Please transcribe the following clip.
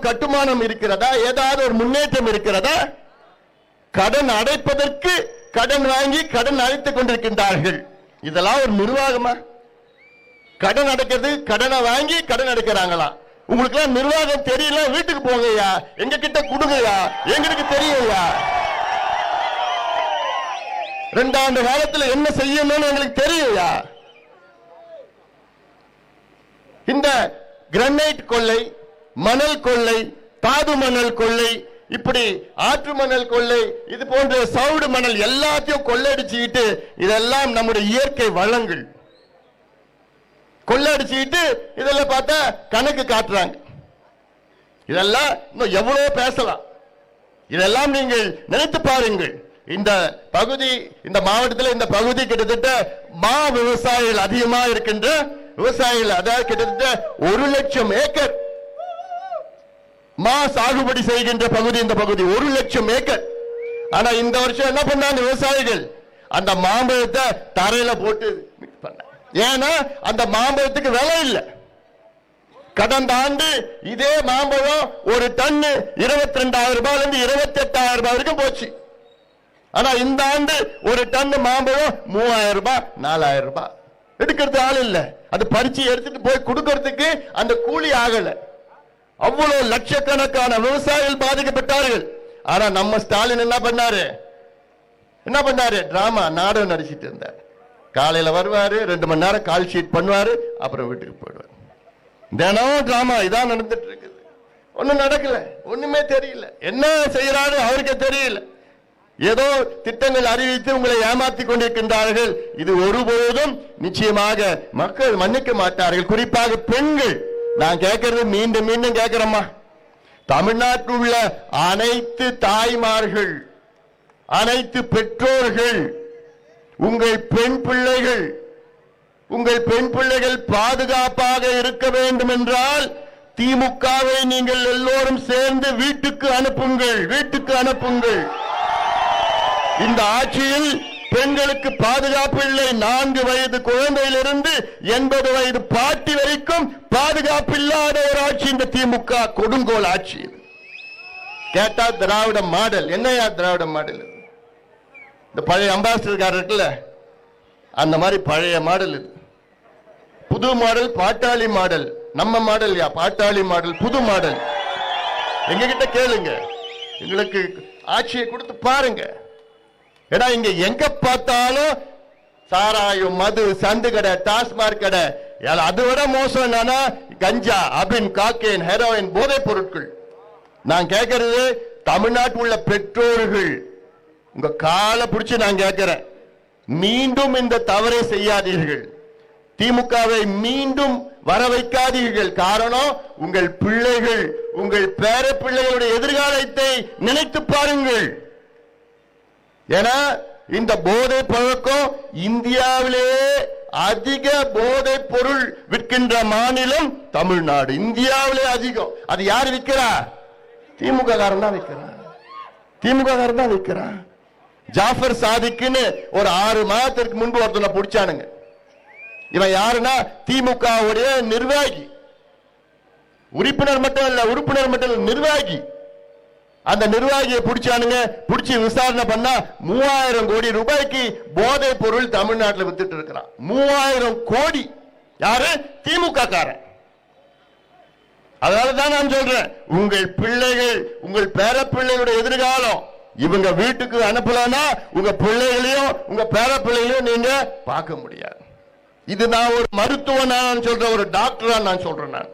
கட்டுமானம் இருக்கிறதா? ஏதாவது ஒரு முன்னேற்றம் இருக்கிறதா? கடன் அடைப்பதற்கு கடன் வாங்கி கடன் அழைத்துக் கொண்டிருக்கின்றார்கள். இதெல்லாம் ஒரு நிர்வாகமா? கடன் அடைக்கிறது கடனை வாங்கி கடன் அடைக்கிறாங்களா உங்களுக்கு எல்லாம் நிர்வாகம் தெரியல வீட்டுக்கு போங்கய்யா. எங்க கிட்ட கொடுங்கய்யா. எங்களுக்கு தெரியும்யா. ரெண்டாண்டு காலத்தில் என்ன செய்யணும்னு எங்களுக்கு தெரியும்யா. இந்த கிரனைட் கொள்ளை மணல் கொள்ளை தாது மணல் கொள்ளை இப்படி ஆற்று மணல் கொள்ளை இது போன்ற சவுடு மணல் எல்லாத்தையும் கொள்ளடிச்சுக்கிட்டு இதெல்லாம் நம்முடைய இயற்கை வளங்கள். கொள்ளடிச்சுக்கிட்டு இதெல்லாம் பார்த்தா கணக்கு காட்டுறாங்க. இதெல்லாம் இன்னும் எவ்வளவு பேசலாம். இதெல்லாம் நீங்கள் நினைத்து பாருங்கள். இந்த பகுதி இந்த மாவட்டத்தில் இந்த பகுதி கிட்டத்தட்ட மா விவசாயிகள் அதிகமாக இருக்கின்ற விவசாயிகள் அதாவது கிட்டத்தட்ட ஒரு லட்சம் ஏக்கர் மா சாகுபடி செய்கின்ற பகுதி இந்த பகுதி. ஒரு லட்சம் ஏக்கர். ஆனா இந்த வருஷம் என்ன பண்ணாங்க விவசாயிகள்? அந்த மாம்பழத்தை தரையில போட்டு ஏன்னா அந்த மாம்பழத்துக்கு விலை இல்லை. கடந்த ஆண்டு இதே மாம்பழம் ஒரு டன்னு இருபத்தி ரெண்டாயிரம் ரூபாயில இருந்து இருபத்தி எட்டாயிரம் ரூபாய் வரைக்கும் போச்சு. ஆனா இந்த ஆண்டு ஒரு டன் மாம்பழம் மூவாயிரம் ரூபாய் நாலாயிரம் ரூபாய். எடுக்கிறது ஆள் இல்லை. அது பறிச்சு எடுத்துட்டு போய் கொடுக்கறதுக்கு அந்த கூலி ஆகலை. அவ்வளவு லட்சக்கணக்கான விவசாயிகள் பாதிக்கப்பட்டார்கள். ஆனா நம்ம ஸ்டாலின் என்ன பண்ணாரு? என்ன பண்ணாரு? டிராமா நாடகம் நடிச்சிட்டு இருந்தார். காலையில வருவாரு ரெண்டு மணி நேரம் கால் ஷீட் பண்ணுவாரு அப்புறம் வீட்டுக்கு போயிடுவார். தினம் டிராமா இதான் நடந்துட்டு இருக்குது. ஒன்றும் நடக்கல. ஒண்ணுமே தெரியல. என்ன செய்யறாரு அவருக்கு தெரியல. ஏதோ திட்டங்கள் அறிவித்து உங்களை ஏமாத்தி கொண்டிருக்கின்றார்கள். இது ஒருபோதும் நிச்சயமாக மக்கள் மன்னிக்க மாட்டார்கள். குறிப்பாக பெண்கள். நான் கேட்கறது மீண்டும் மீண்டும் கேட்கிறோமா தமிழ்நாட்டில் உள்ள அனைத்து தாய்மார்கள் அனைத்து பெற்றோர்கள் உங்கள் பெண் பிள்ளைகள் உங்கள் பெண் பிள்ளைகள் பாதுகாப்பாக இருக்க வேண்டும் என்றால் திமுகவை நீங்கள் எல்லோரும் சேர்ந்து வீட்டுக்கு அனுப்புங்கள் வீட்டுக்கு அனுப்புங்கள். இந்த ஆட்சியில் பெண்களுக்கு பாதுகாப்பு இல்லை. நான்கு வயது குழந்தையிலிருந்து எண்பது வயது பாட்டி வரைக்கும் பாதுகாப்பு இல்லாத ஒரு ஆட்சி இந்த திமுக கொடுங்கோல் ஆட்சி. கேட்டா திராவிட மாடல். என்னையா திராவிட மாடல்? இந்த பழைய அம்பாசிடர்கார் இருக்குல்ல? அந்த மாதிரி பழைய மாடல் இது. புது மாடல் பாட்டாளி மாடல். நம்ம மாடல் யா? பாட்டாளி மாடல் புது மாடல். எங்ககிட்ட கேளுங்க. எங்களுக்கு ஆட்சியை கொடுத்து பாருங்க. ஏன்னா இங்க எங்க பார்த்தாலும் சாராயம் மது சந்து கடை டாஸ்மாக் கடை. ஏல, அதை விட மோசம் என்னன்னா கஞ்சா அபின் காக்கேன் ஹெரோயின் போதைப் பொருட்கள். நான் கேட்கறது தமிழ்நாட்டில் உள்ள பெற்றோர்கள். உங்க காலை பிடிச்சு நான் கேட்கிறேன். மீண்டும் இந்த தவறை செய்யாதீர்கள். திமுகவை மீண்டும் வர வைக்காதீர்கள் காரணம் உங்கள் பிள்ளைகள் உங்கள் பேர பிள்ளைகளுடைய எதிர்காலத்தை நினைத்து பாருங்கள். ஏன்னா இந்த போதை பழக்கம் இந்தியாவிலேயே அதிக போதை பொருள் விற்கின்ற மாநிலம் தமிழ்நாடு. இந்தியாவிலே அதிகம். அது யார் விற்கிறா? திமுக காரன் தான் விற்கிறான் திமுக காரன் தான் விற்கிறான் ஜாஃபர் சாதிக்குன்னு ஒரு ஆறு மாதத்திற்கு முன்பு ஒருத்தனை பிடிச்சானுங்க. இவன் யாருன்னா? திமுகவுடைய நிர்வாகி. உறுப்பினர் மட்டும் இல்ல உறுப்பினர் மட்டும் நிர்வாகி. அந்த நிர்வாகியை பிடிச்சானுங்க பிடிச்சி விசாரணை பண்ணா மூவாயிரம் கோடி ரூபாய்க்கு போதை பொருள் தமிழ்நாட்டில் வித்துட்டு இருக்கிறான். மூவாயிரம் கோடி. யாரு? திமுக காரன் அதனால தான் நான் சொல்றேன் உங்கள் பிள்ளைகள் உங்கள் பேர பிள்ளைகளுடைய எதிர்காலம். இவங்க வீட்டுக்கு அனுப்பலன்னா உங்க பிள்ளைகளையும் உங்க பேர பிள்ளைகளையும் நீங்க பார்க்க முடியாது. இது நான் ஒரு மருத்துவ நான் சொல்றேன் ஒரு டாக்டரா நான் சொல்றேன் நான்.